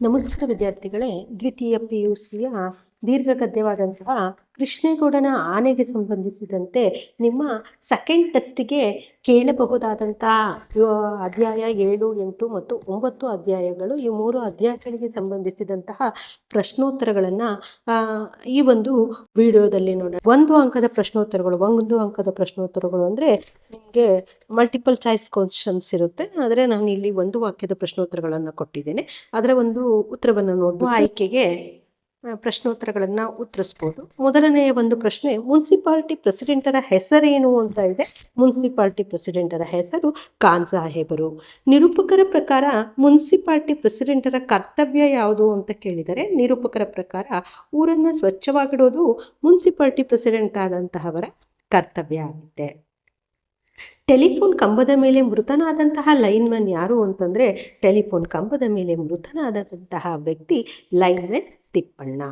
ನಮಸ್ಕಾರ ವಿದ್ಯಾರ್ಥಿಗಳೇ ದ್ವಿತೀಯ ಪಿ ಯು ಸಿಯ ದೀರ್ಘ ಗದ್ಯವಾದಂತಹ ಕೃಷ್ಣೇಗೌಡನ ಆನೆಗೆ ಸಂಬಂಧಿಸಿದಂತೆ ನಿಮ್ಮ ಸೆಕೆಂಡ್ ಟೆಸ್ಟಿಗೆ ಕೇಳಬಹುದಾದಂತಹ ಅಧ್ಯಾಯ ಏಳು, ಎಂಟು ಮತ್ತು ಒಂಬತ್ತು ಅಧ್ಯಾಯಗಳು, ಈ ಮೂರು ಅಧ್ಯಾಯಗಳಿಗೆ ಸಂಬಂಧಿಸಿದಂತಹ ಪ್ರಶ್ನೋತ್ತರಗಳನ್ನು ಈ ಒಂದು ವಿಡಿಯೋದಲ್ಲಿ ನೋಡೋಣ. ಒಂದು ಅಂಕದ ಪ್ರಶ್ನೋತ್ತರಗಳು, ಒಂದು ಅಂಕದ ಪ್ರಶ್ನೋತ್ತರಗಳು ಅಂದರೆ ನಿಮಗೆ ಮಲ್ಟಿಪಲ್ ಚಾಯ್ಸ್ ಕ್ವಶನ್ಸ್ ಇರುತ್ತೆ. ಆದರೆ ನಾನು ಇಲ್ಲಿ ಒಂದು ವಾಕ್ಯದ ಪ್ರಶ್ನೋತ್ತರಗಳನ್ನು ಕೊಟ್ಟಿದ್ದೇನೆ. ಅದರ ಒಂದು ಉತ್ತರವನ್ನು ನೋಡುವ ಆಯ್ಕೆಗೆ ಪ್ರಶ್ನೋತ್ತರಗಳನ್ನು ಉತ್ತರಿಸ್ಬೋದು. ಮೊದಲನೆಯ ಒಂದು ಪ್ರಶ್ನೆ, ಮುನ್ಸಿಪಾಲಿಟಿ ಪ್ರೆಸಿಡೆಂಟರ ಹೆಸರೇನು ಅಂತ ಇದೆ? ಮುನ್ಸಿಪಾಲಿಟಿ ಪ್ರೆಸಿಡೆಂಟರ ಹೆಸರು ಖಾನ್ ಸಾಹೇಬರು. ನಿರೂಪಕರ ಪ್ರಕಾರ ಮುನ್ಸಿಪಾಲಿಟಿ ಪ್ರೆಸಿಡೆಂಟರ ಕರ್ತವ್ಯ ಯಾವುದು ಅಂತ ಕೇಳಿದರೆ, ನಿರೂಪಕರ ಪ್ರಕಾರ ಊರನ್ನು ಸ್ವಚ್ಛವಾಗಿಡೋದು ಮುನ್ಸಿಪಾಲಿಟಿ ಪ್ರೆಸಿಡೆಂಟ್ ಆದಂತಹವರ ಕರ್ತವ್ಯ ಆಗುತ್ತೆ. ಟೆಲಿಫೋನ್ ಕಂಬದ ಮೇಲೆ ಮೃತನಾದಂತಹ ಲೈನ್ಮನ್ ಯಾರು ಅಂತಂದರೆ, ಟೆಲಿಫೋನ್ ಕಂಬದ ಮೇಲೆ ಮೃತನಾದಂತಹ ವ್ಯಕ್ತಿ ಲೈನ್ಮನ್ ತಿಪ್ಪಣ್ಣ.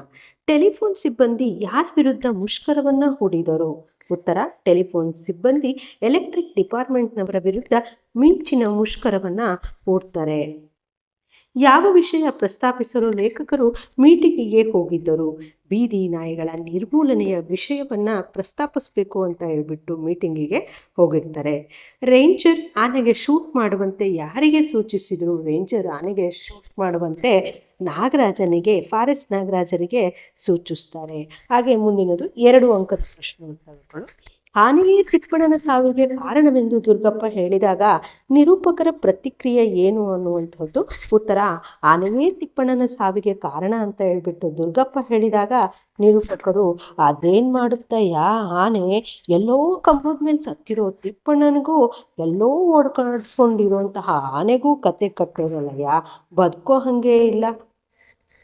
ಟೆಲಿಫೋನ್ ಸಿಬ್ಬಂದಿ ಯಾರ ವಿರುದ್ಧ ಮುಷ್ಕರವನ್ನು ಹೂಡಿದರು? ಉತ್ತರ, ಟೆಲಿಫೋನ್ ಸಿಬ್ಬಂದಿ ಎಲೆಕ್ಟ್ರಿಕ್ ಡಿಪಾರ್ಟ್ಮೆಂಟ್ನವರ ವಿರುದ್ಧ ಮಿಂಚಿನ ಮುಷ್ಕರವನ್ನು ಹೂಡ್ತಾರೆ. ಯಾವ ವಿಷಯ ಪ್ರಸ್ತಾಪಿಸಲು ಲೇಖಕರು ಮೀಟಿಂಗಿಗೆ ಹೋಗಿದ್ದರು? ಬೀದಿ ನಾಯಿಗಳ ನಿರ್ಮೂಲನೆಯ ವಿಷಯವನ್ನ ಪ್ರಸ್ತಾಪಿಸಬೇಕು ಅಂತ ಹೇಳ್ಬಿಟ್ಟು ಮೀಟಿಂಗಿಗೆ ಹೋಗಿರ್ತಾರೆ. ರೇಂಜರ್ ಆನೆಗೆ ಶೂಟ್ ಮಾಡುವಂತೆ ಯಾರಿಗೆ ಸೂಚಿಸಿದರು? ರೇಂಜರ್ ಆನೆಗೆ ಶೂಟ್ ಮಾಡುವಂತೆ ನಾಗರಾಜನಿಗೆ, ಫಾರೆಸ್ಟ್ ನಾಗರಾಜರಿಗೆ ಸೂಚಿಸ್ತಾರೆ. ಹಾಗೆ ಮುಂದಿನದು ಎರಡು ಅಂಕದ ಪ್ರಶ್ನೋತ್ತರಗಳು ಆನೆಗೆ ಚಿಕ್ಕಣ್ಣನ ಸಾವಿಗೆ ಕಾರಣವೆಂದು ದುರ್ಗಪ್ಪ ಹೇಳಿದಾಗ ನಿರೂಪಕರ ಪ್ರತಿಕ್ರಿಯೆ ಏನು ಅನ್ನುವಂಥದ್ದು? ಉತ್ತರ ಆನೆಯೇ ತಿಪ್ಪಣ್ಣನ ಸಾವಿಗೆ ಕಾರಣ ಅಂತ ಹೇಳ್ಬಿಟ್ಟು ದುರ್ಗಪ್ಪ ಹೇಳಿದಾಗ ನಿರೂಪಕರು, ಅದೇನ್ ಮಾಡುತ್ತಯ್ಯ? ಆನೆ ಎಲ್ಲೋ ಕಂಬದ ಮೇಲೆ ಸತ್ತಿರೋ ತಿಪ್ಪಣ್ಣನಿಗೂ ಎಲ್ಲೋ ಓಡ್ಕೊಂಡಿರುವಂತಹ ಆನೆಗೂ ಕತೆ ಕಟ್ಟೋದಲ್ಲಯ್ಯ? ಬದುಕೋ ಹಂಗೆ ಇಲ್ಲ.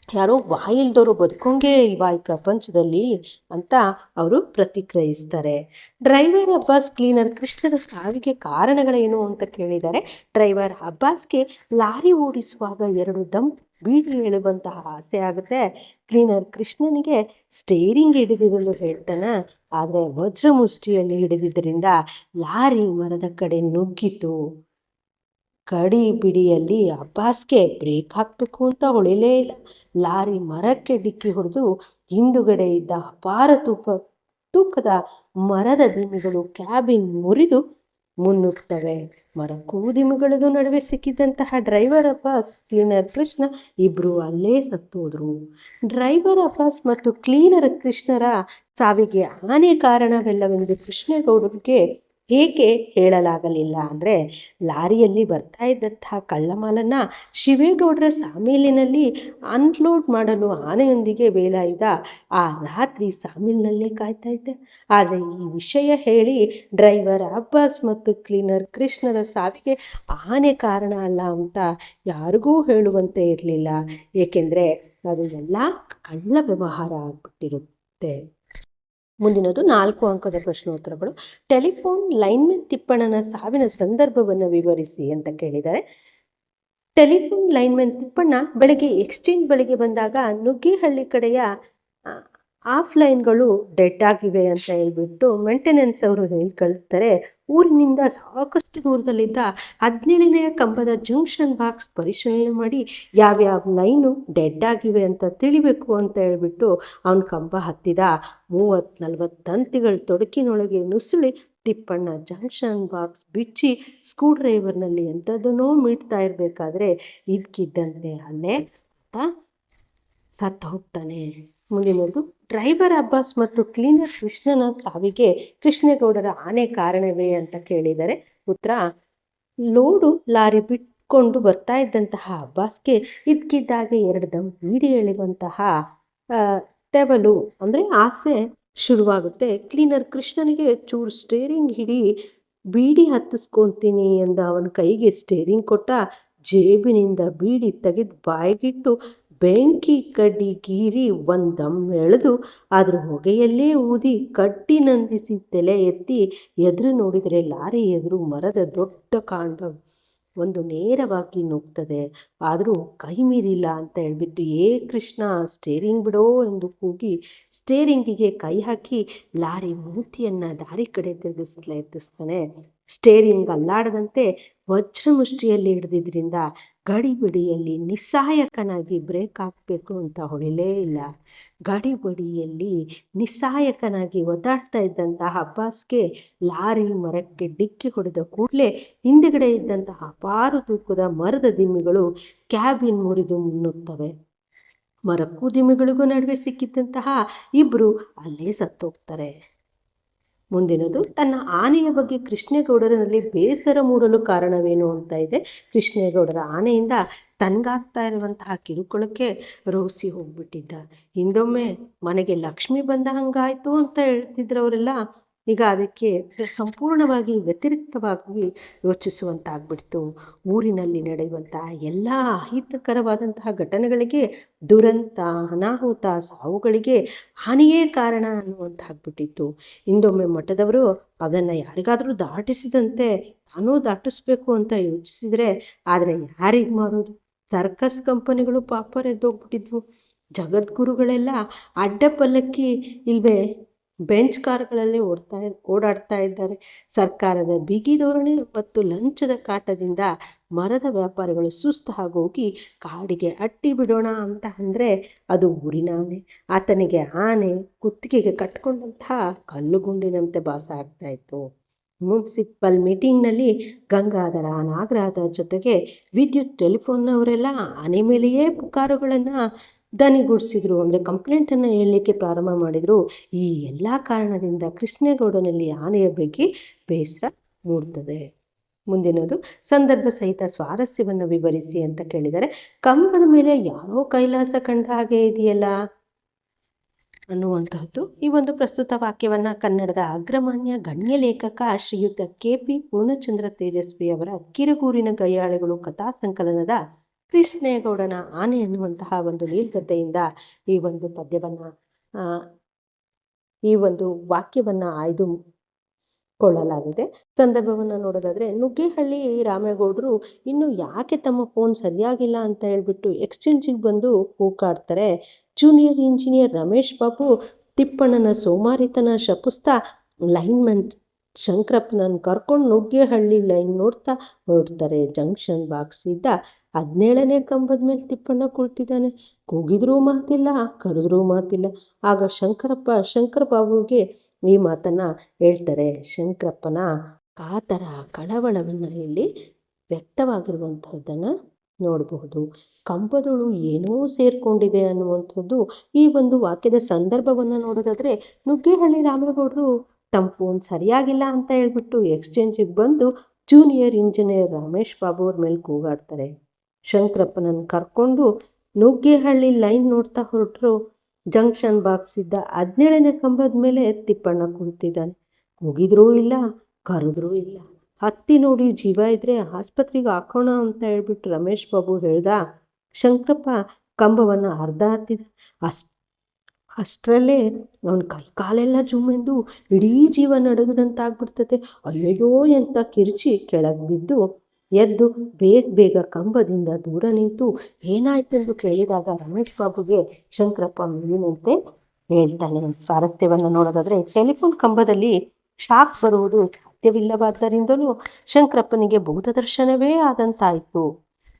ಯಾರೋ ವಾಯಿಲ್ದವರು ಬದುಕೋಂಗೇ ಇಲ್ವಾ ಈ ಪ್ರಪಂಚದಲ್ಲಿ ಅಂತ ಅವರು ಪ್ರತಿಕ್ರಿಯಿಸ್ತಾರೆ. ಡ್ರೈವರ್ ಅಬ್ಬಾಸ್ ಕ್ಲೀನರ್ ಕೃಷ್ಣನ ಸಾವಿಗೆ ಕಾರಣಗಳೇನು ಅಂತ ಕೇಳಿದ್ದಾರೆ ಡ್ರೈವರ್ ಅಬ್ಬಾಸ್ಗೆ ಲಾರಿ ಓಡಿಸುವಾಗ ಎರಡು ದಮ್ ಬೀಡಿ ಹೇಳುವಂತಹ ಆಸೆ ಆಗುತ್ತೆ. ಕ್ಲೀನರ್ ಕೃಷ್ಣನಿಗೆ ಸ್ಟೇರಿಂಗ್ ಹಿಡಿದಿರಲು ಹೇಳ್ತಾನೆ. ಆದರೆ ವಜ್ರ ಮುಷ್ಟಿಯಲ್ಲಿ ಹಿಡಿದಿದ್ದರಿಂದ ಲಾರಿ ಮರದ ಕಡೆ ನುಗ್ಗಿತು. ಕಡಿ ಬಿಡಿಯಲ್ಲಿ ಅಬ್ಬಾಸ್ಗೆ ಬ್ರೇಕ್ ಹಾಕಬೇಕು ಅಂತ ಹೊಳಿಲೇ ಇಲ್ಲ. ಲಾರಿ ಮರಕ್ಕೆ ಡಿಕ್ಕಿ ಹೊಡೆದು ಹಿಂದುಗಡೆ ಇದ್ದ ಅಪಾರ ತೂಕ, ತೂಕದ ಮರದ ದಿಮ್ಮಿಗಳು ಕ್ಯಾಬಿನ್ ಮುರಿದು ಮುನ್ನುಗ್ತವೆ. ಮರಕ್ಕೂ ದಿಮ್ಮಿಗಳಿಗೂ ನಡುವೆ ಸಿಕ್ಕಿದ್ದಂತಹ ಡ್ರೈವರ್ ಅಬ್ಬಾಸ್, ಕ್ಲೀನರ್ ಕೃಷ್ಣ ಇಬ್ರು ಅಲ್ಲೇ ಸತ್ತೋದ್ರು. ಡ್ರೈವರ್ ಅಬ್ಬಾಸ್ ಮತ್ತು ಕ್ಲೀನರ್ ಕೃಷ್ಣರ ಸಾವಿಗೆ ಆನೆ ಕಾರಣವೆಲ್ಲವೆಂದು ಕೃಷ್ಣೇಗೌಡರಿಗೆ ಏಕೆ ಹೇಳಲಾಗಲಿಲ್ಲ ಅಂದರೆ ಲಾರಿಯಲ್ಲಿ ಬರ್ತಾ ಇದ್ದಂತಹ ಕಳ್ಳಮಾಲನ್ನ ಶಿವೇಗೌಡರ ಸಾಮೀಲಿನಲ್ಲಿ ಅನ್ಲೋಡ್ ಮಾಡಲು ಆನೆಯೊಂದಿಗೆ ಬೇಲಾಯಿದ ಆ ರಾತ್ರಿ ಸಾಮೀಲಿನಲ್ಲೇ ಕಾಯ್ತಾ ಇದ್ದೆ. ಆದರೆ ಈ ವಿಷಯ ಹೇಳಿ ಡ್ರೈವರ್ ಅಬ್ಬಾಸ್ ಮತ್ತು ಕ್ಲೀನರ್ ಕೃಷ್ಣರ ಸಾವಿಗೆ ಆನೆ ಕಾರಣ ಅಲ್ಲ ಅಂತ ಯಾರಿಗೂ ಹೇಳುವಂತೆ ಇರಲಿಲ್ಲ. ಏಕೆಂದರೆ ಅದು ಎಲ್ಲ ಕಳ್ಳ ವ್ಯವಹಾರ ಆಗ್ಬಿಟ್ಟಿರುತ್ತೆ. ಮುಂದಿನದು ನಾಲ್ಕು ಅಂಕದ ಪ್ರಶ್ನೋತ್ತರಗಳು. ಟೆಲಿಫೋನ್ ಲೈನ್ಮೆನ್ ತಿಪ್ಪಣ್ಣನ ಸಾವಿನ ಸಂದರ್ಭವನ್ನು ವಿವರಿಸಿ ಅಂತ ಕೇಳಿದ್ದಾರೆ. ಟೆಲಿಫೋನ್ ಲೈನ್ಮೆನ್ ತಿಪ್ಪಣ್ಣ ಬೆಳಗ್ಗೆ ಎಕ್ಸ್ಚೇಂಜ್ ಬಳಿಗೆ ಬಂದಾಗ ನುಗ್ಗಿಹಳ್ಳಿ ಕಡೆಯ ಆಫ್ ಲೈನ್ಗಳು ಡೆಡ್ ಆಗಿವೆ ಅಂತ ಹೇಳ್ಬಿಟ್ಟು ಮೇಂಟೆನೆನ್ಸ್ ಅವರು ಹೇಳಿ ಕಳಿಸ್ತಾರೆ ಊರಿನಿಂದ ಸಾಕಷ್ಟು ದೂರದಲ್ಲಿದ್ದ ಹದಿನೇಳನೆಯ ಕಂಬದ ಜಂಕ್ಷನ್ ಬಾಕ್ಸ್ ಪರಿಶೀಲನೆ ಮಾಡಿ ಯಾವ್ಯಾವ ಲೈನು ಡೆಡ್ ಆಗಿವೆ ಅಂತ ತಿಳಿಬೇಕು ಅಂತ ಹೇಳ್ಬಿಟ್ಟು ಅವನ ಕಂಬ ಹತ್ತಿದ. ಮೂವತ್ತು ನಲ್ವತ್ತು ತಂತಿಗಳು ತೊಡಕಿನೊಳಗೆ ನುಸುಳಿ ತಿಪ್ಪಣ್ಣ ಜಂಕ್ಷನ್ ಬಾಕ್ಸ್ ಬಿಚ್ಚಿ ಸ್ಕ್ರೂ ಡ್ರೈವರ್ನಲ್ಲಿ ಎಂಥದ್ದನ್ನೋ ಮೀಟ್ತಾ ಇರಬೇಕಾದ್ರೆ ಇದಕ್ಕಿದ್ದಂತೆ ಅಲ್ಲೇ ಆತ ಸತ್ತು ಹೋಗ್ತಾನೆ ಮುಂದಿನದು ಡ್ರೈವರ್ ಅಬ್ಬಾಸ್ ಮತ್ತು ಕ್ಲೀನರ್ ಕೃಷ್ಣನ ಸಾವಿಗೆ ಕೃಷ್ಣೇಗೌಡರ ಆನೆ ಕಾರಣವೇ ಅಂತ ಕೇಳಿದರೆ ಉತ್ತರ ಲೋಡು ಲಾರಿ ಬಿಟ್ಕೊಂಡು ಬರ್ತಾ ಇದ್ದಂತಹ ಅಬ್ಬಾಸ್ಗೆ ಇದ್ಕಿದ್ದಾಗೆ ಎರಡು ದಮ್ ಬೀಡಿ ಎಳೆಯುವಂತಹ ತೆವಲು ಅಂದರೆ ಆಸೆ ಶುರುವಾಗುತ್ತೆ. ಕ್ಲೀನರ್ ಕೃಷ್ಣನಿಗೆ ಚೂರು ಸ್ಟೇರಿಂಗ್ ಹಿಡಿ ಬೀಡಿ ಹತ್ತಿಸ್ಕೊಂತೀನಿ ಎಂದ ಅವನ ಕೈಗೆ ಸ್ಟೇರಿಂಗ್ ಕೊಟ್ಟ ಜೇಬಿನಿಂದ ಬೀಡಿ ತೆಗೆದು ಬಾಯಿಗಿಟ್ಟು ಬೆಂಕಿ ಕಡ್ಡಿ ಗೀರಿ ಒಂದಮ್ ಎಳೆದು ಅದ್ರ ಹೊಗೆಯಲ್ಲೇ ಊದಿ ಕಟ್ಟಿ ನಂದಿಸಿ ತಲೆ ಎತ್ತಿ ಎದುರು ನೋಡಿದರೆ ಲಾರಿ ಎದುರು ಮರದ ದೊಡ್ಡ ಕಾಂಡ. ಒಂದು ನೇರವಾಗಿ ನುಗ್ತದೆ. ಆದರೂ ಕೈ ಮೀರಿಲ್ಲ ಅಂತ ಹೇಳ್ಬಿಟ್ಟು, ಏ ಕೃಷ್ಣ ಸ್ಟೇರಿಂಗ್ ಬಿಡೋ ಎಂದು ಕೂಗಿ ಸ್ಟೇರಿಂಗಿಗೆ ಕೈ ಹಾಕಿ ಲಾರಿ ಮೂತಿಯನ್ನು ದಾರಿ ಕಡೆ ತಿರುಗಿಸ್ಲೇ ಎತ್ತಿಸ್ತಾನೆ. ಸ್ಟೇರಿಂಗ್ ಅಲ್ಲಾಡದಂತೆ ವಜ್ರ ಮುಷ್ಟಿಯಲ್ಲಿ ಹಿಡಿದಿದ್ರಿಂದ ಗಡಿಬಿಡಿಯಲ್ಲಿ ನಿಸ್ಸಹಾಯಕನಾಗಿ ಬ್ರೇಕ್ ಹಾಕಬೇಕು ಅಂತ ಹೊಳಿಲೇ ಇಲ್ಲ. ಗಡಿಬಿಡಿಯಲ್ಲಿ ನಿಸ್ಸಹಾಯಕನಾಗಿ ಒದ್ದಾಡ್ತಾ ಇದ್ದಂತಹ ಅಬ್ಬಾಸ್ಗೆ ಲಾರಿ ಮರಕ್ಕೆ ಡಿಕ್ಕಿ ಹೊಡೆದ ಕೂಡಲೇ ಹಿಂದುಗಡೆ ಇದ್ದಂತಹ ಅಪಾರ ತೂಕದ ಮರದ ದಿಮ್ಮಿಗಳು ಕ್ಯಾಬಿನ್ ಮುರಿದು ಮುನ್ನುತ್ತವೆ. ಮರಕ್ಕೂ ದಿಮ್ಮಿಗಳಿಗೂ ನಡುವೆ ಸಿಕ್ಕಿದ್ದಂತಹ ಇಬ್ಬರು ಅಲ್ಲೇ ಸತ್ತೋಗ್ತಾರೆ. ಮುಂದಿನದು, ತನ್ನ ಆನೆಯ ಬಗ್ಗೆ ಕೃಷ್ಣೇಗೌಡರಲ್ಲಿ ಬೇಸರ ಮೂಡಲು ಕಾರಣವೇನು ಅಂತ ಇದೆ. ಕೃಷ್ಣೇಗೌಡರ ಆನೆಯಿಂದ ತನ್ಗಾಗ್ತಾ ಇರುವಂತಹ ಕಿರುಕುಳಕ್ಕೆ ರೋಸಿ ಹೋಗ್ಬಿಟ್ಟಿದ್ದ. ಹಿಂದೊಮ್ಮೆ ಮನೆಗೆ ಲಕ್ಷ್ಮಿ ಬಂದ ಹಂಗಾಯ್ತು ಅಂತ ಹೇಳ್ತಿದ್ರು ಅವರೆಲ್ಲ ಈಗ ಅದಕ್ಕೆ ಸಂಪೂರ್ಣವಾಗಿ ವ್ಯತಿರಿಕ್ತವಾಗಿ ಯೋಚಿಸುವಂತಾಗ್ಬಿಡ್ತು. ಊರಿನಲ್ಲಿ ನಡೆಯುವಂತಹ ಎಲ್ಲ ಅಹಿತಕರವಾದಂತಹ ಘಟನೆಗಳಿಗೆ ದುರಂತ, ಅನಾಹುತ, ಸಾವುಗಳಿಗೆ ಹಾನಿಯೇ ಕಾರಣ ಅನ್ನುವಂತಾಗ್ಬಿಟ್ಟಿತ್ತು. ಹಿಂದೊಮ್ಮೆ ಮಠದವರು ಅದನ್ನು ಯಾರಿಗಾದರೂ ದಾಟಿಸಿದಂತೆ ತಾನೂ ದಾಟಿಸ್ಬೇಕು ಅಂತ ಯೋಚಿಸಿದರೆ ಆದರೆ ಯಾರಿಗೆ ಮಾರೋದು? ಸರ್ಕಸ್ ಕಂಪನಿಗಳು ಪಾಪರೆದ್ದೋಗ್ಬಿಟ್ಟಿದ್ವು ಜಗದ್ಗುರುಗಳೆಲ್ಲ ಅಡ್ಡ ಪಲ್ಲಕ್ಕಿ ಇಲ್ವೇ ಬೆಂಚ್ ಕಾರ್ಗಳಲ್ಲಿ ಓಡ್ತಾ ಓಡಾಡ್ತಾ ಇದ್ದಾರೆ. ಸರ್ಕಾರದ ಬಿಗಿ ಧೋರಣೆ ಮತ್ತು ಲಂಚದ ಕಾಟದಿಂದ ಮರದ ವ್ಯಾಪಾರಿಗಳು ಸುಸ್ತಾಗೋಗಿ ಕಾಡಿಗೆ ಅಟ್ಟಿ ಬಿಡೋಣ ಅಂತ ಅಂದರೆ ಅದು ಊರಿನ ಆನೆ. ಆತನಿಗೆ ಆನೆ ಕುತ್ತಿಗೆಗೆ ಕಟ್ಕೊಂಡಂತಹ ಕಲ್ಲುಗುಂಡಿನಂತೆ ಭಾಸ ಆಗ್ತಾ ಇತ್ತು. ಮುನ್ಸಿಪಲ್ ಮೀಟಿಂಗ್ನಲ್ಲಿ ಗಂಗಾಧರ ನಾಗರಾಜ ಜೊತೆಗೆ ವಿದ್ಯುತ್ ಟೆಲಿಫೋನ್ನವರೆಲ್ಲ ಆನೆ ಮೇಲೆಯೇ ಪುಕಾರುಗಳನ್ನು ದನಿಗೂಡಿಸಿದ್ರು. ಅಂದರೆ ಕಂಪ್ಲೇಂಟನ್ನು ಹೇಳಲಿಕ್ಕೆ ಪ್ರಾರಂಭ ಮಾಡಿದರು. ಈ ಎಲ್ಲ ಕಾರಣದಿಂದ ಕೃಷ್ಣೇಗೌಡನಲ್ಲಿ ಆನೆಯ ಬಗ್ಗೆ ಬೇಸರ ಮೂಡ್ತದೆ. ಮುಂದಿನದು, ಸಂದರ್ಭ ಸಹಿತ ಸ್ವಾರಸ್ಯವನ್ನು ವಿವರಿಸಿ ಅಂತ ಕೇಳಿದರೆ, ಕಂಬದ ಮೇಲೆ ಯಾರೋ ಕೈಲಾಸ ಕಂಡ ಹಾಗೆ ಇದೆಯಲ್ಲ? ಅನ್ನುವಂತಹದ್ದು. ಈ ಒಂದು ಪ್ರಸ್ತುತ ವಾಕ್ಯವನ್ನು ಕನ್ನಡದ ಅಗ್ರಮಾನ್ಯ ಗಣ್ಯ ಲೇಖಕ ಶ್ರೀಯುತ ಕೆ ಪಿ ಪೂರ್ಣಚಂದ್ರ ತೇಜಸ್ವಿ ಅವರ ಕಿರುಗೂರಿನ ಗಯ್ಯಾಳೆಗಳು ಕಥಾ ಸಂಕಲನದ ಕೃಷ್ಣೇಗೌಡನ ಆನೆ ಎನ್ನುವಂತಹ ಒಂದು ನೀಲ್ಕತೆಯಿಂದ ಈ ಒಂದು ಪದ್ಯವನ್ನ ಈ ಒಂದು ವಾಕ್ಯವನ್ನ ಆಯ್ದು ಕೊಳ್ಳಲಾಗಿದೆ. ಸಂದರ್ಭವನ್ನು ನೋಡೋದಾದ್ರೆ, ನುಗ್ಗೇಹಳ್ಳಿ ರಾಮೇಗೌಡರು ಇನ್ನು ಯಾಕೆ ತಮ್ಮ ಫೋನ್ ಸರಿಯಾಗಿಲ್ಲ ಅಂತ ಹೇಳ್ಬಿಟ್ಟು ಎಕ್ಸ್ಚೇಂಜಿಗೆ ಬಂದು ಕೂಕಾಡ್ತಾರೆ ಜೂನಿಯರ್ ಇಂಜಿನಿಯರ್ ರಮೇಶ್ ಬಾಬು ತಿಪ್ಪಣ್ಣನ ಸೋಮಾರಿತನ ಶಪಿಸ್ತಾ ಲೈನ್ಮನ್ ಶಂಕರಪ್ಪನನ್ನು ಕರ್ಕೊಂಡು ನುಗ್ಗೇಹಳ್ಳಿ ಲೈನ್ ನೋಡ್ತಾ ಹೊರಡ್ತಾರೆ. ಜಂಕ್ಷನ್ ಬಾಕ್ಸ್ ಇದ್ದ ಹದಿನೇಳನೇ ಕಂಬದ ಮೇಲೆ ತಿಪ್ಪಣ್ಣ ಕುಳಿತಿದ್ದಾನೆ. ಕೂಗಿದ್ರೂ ಮಾತಿಲ್ಲ, ಕರೆದ್ರೂ ಮಾತಿಲ್ಲ. ಆಗ ಶಂಕರಪ್ಪ ಶಂಕರ ಈ ಮಾತನ್ನು ಹೇಳ್ತಾರೆ. ಶಂಕರಪ್ಪನ ಕಾತರ ಕಳವಳವನ್ನು ಇಲ್ಲಿ ವ್ಯಕ್ತವಾಗಿರುವಂಥದ್ದನ್ನು ನೋಡಬಹುದು. ಕಂಬದಳು ಏನೋ ಸೇರಿಕೊಂಡಿದೆ ಅನ್ನುವಂಥದ್ದು ಈ ಒಂದು ವಾಕ್ಯದ ಸಂದರ್ಭವನ್ನು ನೋಡೋದಾದರೆ ನುಗ್ಗೇಹಳ್ಳಿ ರಾಮೇಗೌಡರು ತಮ್ಮ ಫೋನ್ ಸರಿಯಾಗಿಲ್ಲ ಅಂತ ಹೇಳ್ಬಿಟ್ಟು ಎಕ್ಸ್ಚೇಂಜಿಗೆ ಬಂದು ಜೂನಿಯರ್ ಇಂಜಿನಿಯರ್ ರಮೇಶ್ ಬಾಬು ಅವ್ರ ಮೇಲೆ ಕೂಗಾಡ್ತಾರೆ. ಶಂಕರಪ್ಪನನ್ನು ಕರ್ಕೊಂಡು ನುಗ್ಗೇಹಳ್ಳಿ ಲೈನ್ ನೋಡ್ತಾ ಹೊರಟರು. ಜಂಕ್ಷನ್ ಬಾಕ್ಸ್ ಇದ್ದ ಹದಿನೇಳನೇ ಕಂಬದ ಮೇಲೆ ತಿಪ್ಪಣ್ಣ ಕುಳಿತಿದ್ದಾನೆ ಮುಗಿದ್ರೂ ಇಲ್ಲ, ಕರೆದ್ರೂ ಇಲ್ಲ. ಹತ್ತಿ ನೋಡಿ ಜೀವ ಇದ್ದರೆ ಆಸ್ಪತ್ರೆಗೆ ಹಾಕೋಣ ಅಂತ ಹೇಳ್ಬಿಟ್ಟು ರಮೇಶ್ ಬಾಬು ಹೇಳ್ದ, ಶಂಕರಪ್ಪ, ಕಂಬವನ್ನು ಅರ್ಧ ಹತ್ತಿದ, ಅಷ್ಟು ಅಷ್ಟರಲ್ಲೇ ಅವ್ನ ಕೈ ಕಾಲೆಲ್ಲ ಜುಮ್ಮೆಂದು ಇಡೀ ಜೀವ ನಡುಗದಂತಾಗ್ಬಿಡ್ತದೆ. ಅಯ್ಯಯ್ಯೋ ಅಂತ ಕಿರ್ಚಿ ಕೆಳಗೆ ಬಿದ್ದು ಎದ್ದು ಬೇಗ ಬೇಗ ಕಂಬದಿಂದ ದೂರ ನಿಂತು ಏನಾಯ್ತೆಂದು ಕೇಳಿದಾಗ ರಮೇಶ್ ಬಾಬುಗೆ ಶಂಕರಪ್ಪ ಮೇಲಿನಂತೆ ಹೇಳ್ತಾನೆ. ಸ್ವಾರಸ್ಯವನ್ನು ನೋಡೋದಾದ್ರೆ ಟೆಲಿಫೋನ್ ಕಂಬದಲ್ಲಿ ಶಾಕ್ ಬರುವುದು ಸಾಧ್ಯವಿಲ್ಲವಾದ್ದರಿಂದಲೂ ಶಂಕರಪ್ಪನಿಗೆ ಬೌದ್ಧ ದರ್ಶನವೇ ಆದಂತಾಯಿತು.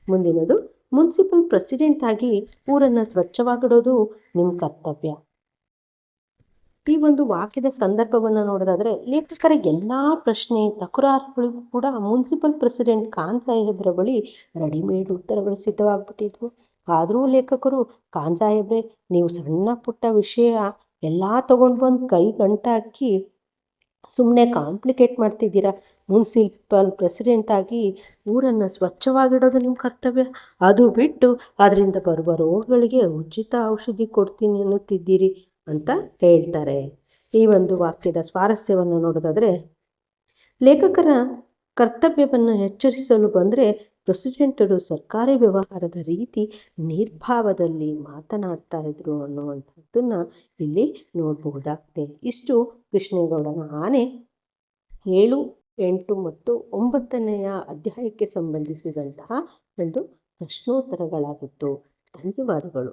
ಮುಂದಿನದು, ಮುನ್ಸಿಪಲ್ ಪ್ರೆಸಿಡೆಂಟ್ ಆಗಿ ಊರನ್ನು ಸ್ವಚ್ಛವಾಗಿಡೋದು ನಿಮ್ಮ ಕರ್ತವ್ಯ. ಈ ಒಂದು ವಾಕ್ಯದ ಸಂದರ್ಭವನ್ನು ನೋಡೋದಾದ್ರೆ, ಲೇಖಕರ ಎಲ್ಲ ಪ್ರಶ್ನೆ ತಕರಾರುಗಳಿಗೂ ಕೂಡ ಮುನ್ಸಿಪಲ್ ಪ್ರೆಸಿಡೆಂಟ್ ಕಾಂತಾಯಿದ್ರ ಬಳಿ ರೆಡಿಮೇಡ್ ಉತ್ತರಗಳು ಸಿದ್ಧವಾಗ್ಬಿಟ್ಟಿದ್ವು. ಆದರೂ ಲೇಖಕರು ಸಾಹೇಬ್ರೆ, ನೀವು ಸಣ್ಣ ಪುಟ್ಟ ವಿಷಯ ಎಲ್ಲ ತಗೊಂಡು ಬಂದು ಕೈ ಗಂಟಾಕಿ ಸುಮ್ಮನೆ ಕಾಂಪ್ಲಿಕೇಟ್ ಮಾಡ್ತಿದ್ದೀರಾ? ಮುನ್ಸಿಪಲ್ ಪ್ರೆಸಿಡೆಂಟ್ ಆಗಿ ಊರನ್ನು ಸ್ವಚ್ಛವಾಗಿಡೋದು ನಿಮ್ಮ ಕರ್ತವ್ಯ. ಅದು ಬಿಟ್ಟು, ಅದರಿಂದ ಬರುವ ರೋಗಗಳಿಗೆ ಉಚಿತ ಔಷಧಿ ಕೊಡ್ತೀನಿ ಅನ್ನುತ್ತಿದ್ದೀರಿ. ಅಂತ ಹೇಳ್ತಾರೆ. ಈ ಒಂದು ವಾಕ್ಯದ ಸ್ವಾರಸ್ಯವನ್ನು ನೋಡೋದಾದರೆ, ಲೇಖಕರ ಕರ್ತವ್ಯವನ್ನು ಎಚ್ಚರಿಸಲು ಬಂದರೆ ಪ್ರೆಸಿಡೆಂಟರು ಸರ್ಕಾರಿ ವ್ಯವಹಾರದ ರೀತಿ ನಿರ್ಭಾವದಲ್ಲಿ ಮಾತನಾಡ್ತಾ ಇದ್ರು ಅನ್ನುವಂಥದ್ದನ್ನು ಇಲ್ಲಿ ನೋಡಬಹುದಾಗಿದೆ. ಇಷ್ಟು ಕೃಷ್ಣೇಗೌಡನ ಆನೆ ಏಳು, ಎಂಟು ಮತ್ತು ಒಂಬತ್ತನೆಯ ಅಧ್ಯಾಯಕ್ಕೆ ಸಂಬಂಧಿಸಿದಂತಹ ಒಂದು ಪ್ರಶ್ನೋತ್ತರಗಳಾಗಿತ್ತು. ಧನ್ಯವಾದಗಳು.